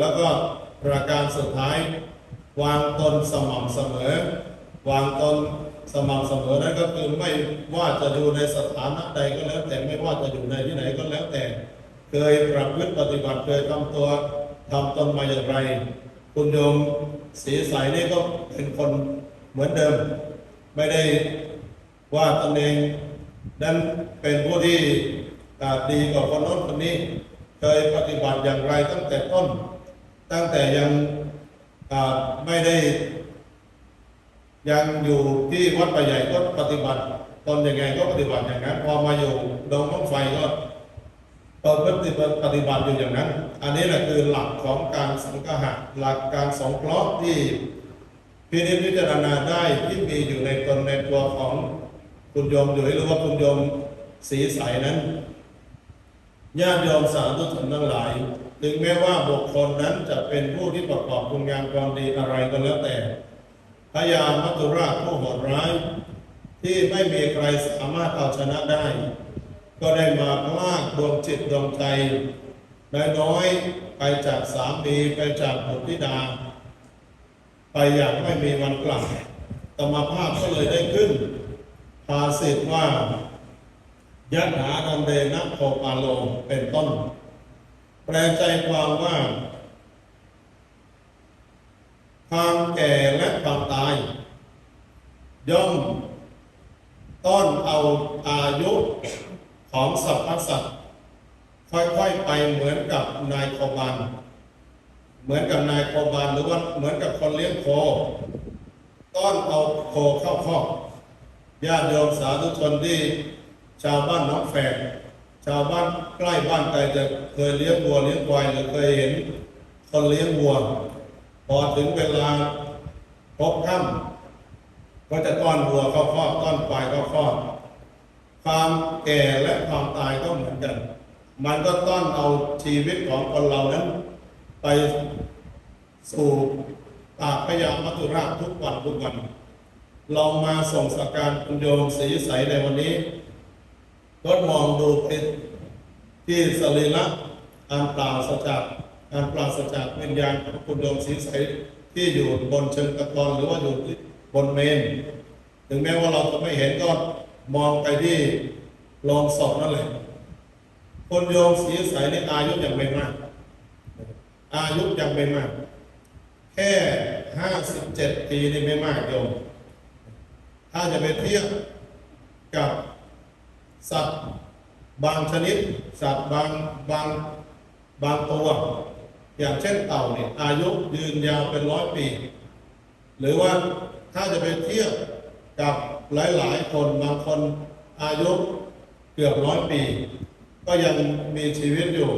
แล้วก็ประการสุดท้าย วางตนสม่ำเสมอ วางตนสม่ำเสมอนั่นก็คือไม่ว่าจะอยู่ในสถานะใดก็แล้วแต่ไม่ว่าจะอยู่ในที่ไหนก็แล้วแต่ เคยประพฤติปฏิบัติเคยทำตัวทำตนมาอย่างไร คุณโยมสีใสนี่ก็เป็นคนเหมือนเดิม ไม่ได้ว่าตนเองนั้นเป็นผู้ที่ดีกว่าคนโน้นคนนี้ เคยปฏิบัติอย่างไรตั้งแต่ต้น ตั้งแต่ยังไม่ได้ ยังอยู่ที่วัดป่าใหญ่ก็ปฏิบัติตนยังไงก็ปฏิบัติอย่างนั้น พอมาอยู่ดงน้องไฟก็ตนปฏิบัติปฏิบัติอยู่อย่างนั้น อันนี้แหละคือหลักของการสังฆะหลักการสงเคราะห์ที่พินิจพิจารณาได้ที่มีอยู่ในตนในตัวของคุณโยมอยู่หรือว่าคุณโยมสีใสนั้นญาติโยมสาธุชนทั้งหลาย ถึงแม้ว่าบุคคลนั้นจะเป็นผู้ที่ประกอบคุณงามความดีอะไรก็แล้วแต่พญามัจจุราชผู้โหดร้าย ที่ไม่มีใครสามารถเอาชนะได้ ก็ได้มาพลากดวงจิตดวงใจน้อยๆไปจากสามีไปจากบุตรธิดา ไปอย่างไม่มีวันกลับธรรมภาพก็เลยได้ขึ้นภาษิตว่ายัตหานันเดนะโคปาโลเป็นต้น แปลใจความว่า ความแก่และความตาย ย่อมต้อนเอาอายุของสรรพสัตว์ค่อยๆไปเหมือนกับนายโคบานเหมือนกับนายโคบานหรือว่าเหมือนกับคนเลี้ยงโค ต้อนเอาโคเข้าคอกญาติโยมสาธุชนที่ชาวบ้านน้องแฝก ชาวบ้านใกล้บ้านใครจะเคยเลี้ยงวัวเลี้ยงควายหรือเคยเห็นคนเลี้ยงวัว พอถึงเวลาพบค่ำก็จะต้อนวัวเข้าคอกต้อนควายเข้าคอกความแก่และความตายก็เหมือนกัน มันก็ต้อนเอาชีวิตของคนเรานั้น ไปสู่ปากพยามัจจุราชทุกวันทุกวันลองมาส่งสการคุณโยมสีใสในวันนี้ ก็มองดูไปที่สรีระอันปล่าสจากอันปราศจากวิญญาณของคุณโยมสีใสที่อยู่บนเชิงตะกอนหรือว่าอยู่บนเมน ถึงแม้ว่าเราจะไม่เห็นก็มองไปที่โลงศพนั่นแหละคุณโยมสีใสในอายุยังไม่มาก อายุยังไม่มาก แค่ห้าสิบเจ็ดปีนี่ไม่มากโยม ถ้าจะไปเทียบกับ สัตว์บางชนิด สัตว์บางบางบางตัว อย่างเช่นเต่าเนี่ยอายุยืนยาวเป็นร้อยปี หรือว่าถ้าจะไปเทียบกับหลาย ๆ คนบางคนอายุเกือบร้อยปี ก็ยังมีชีวิตอยู่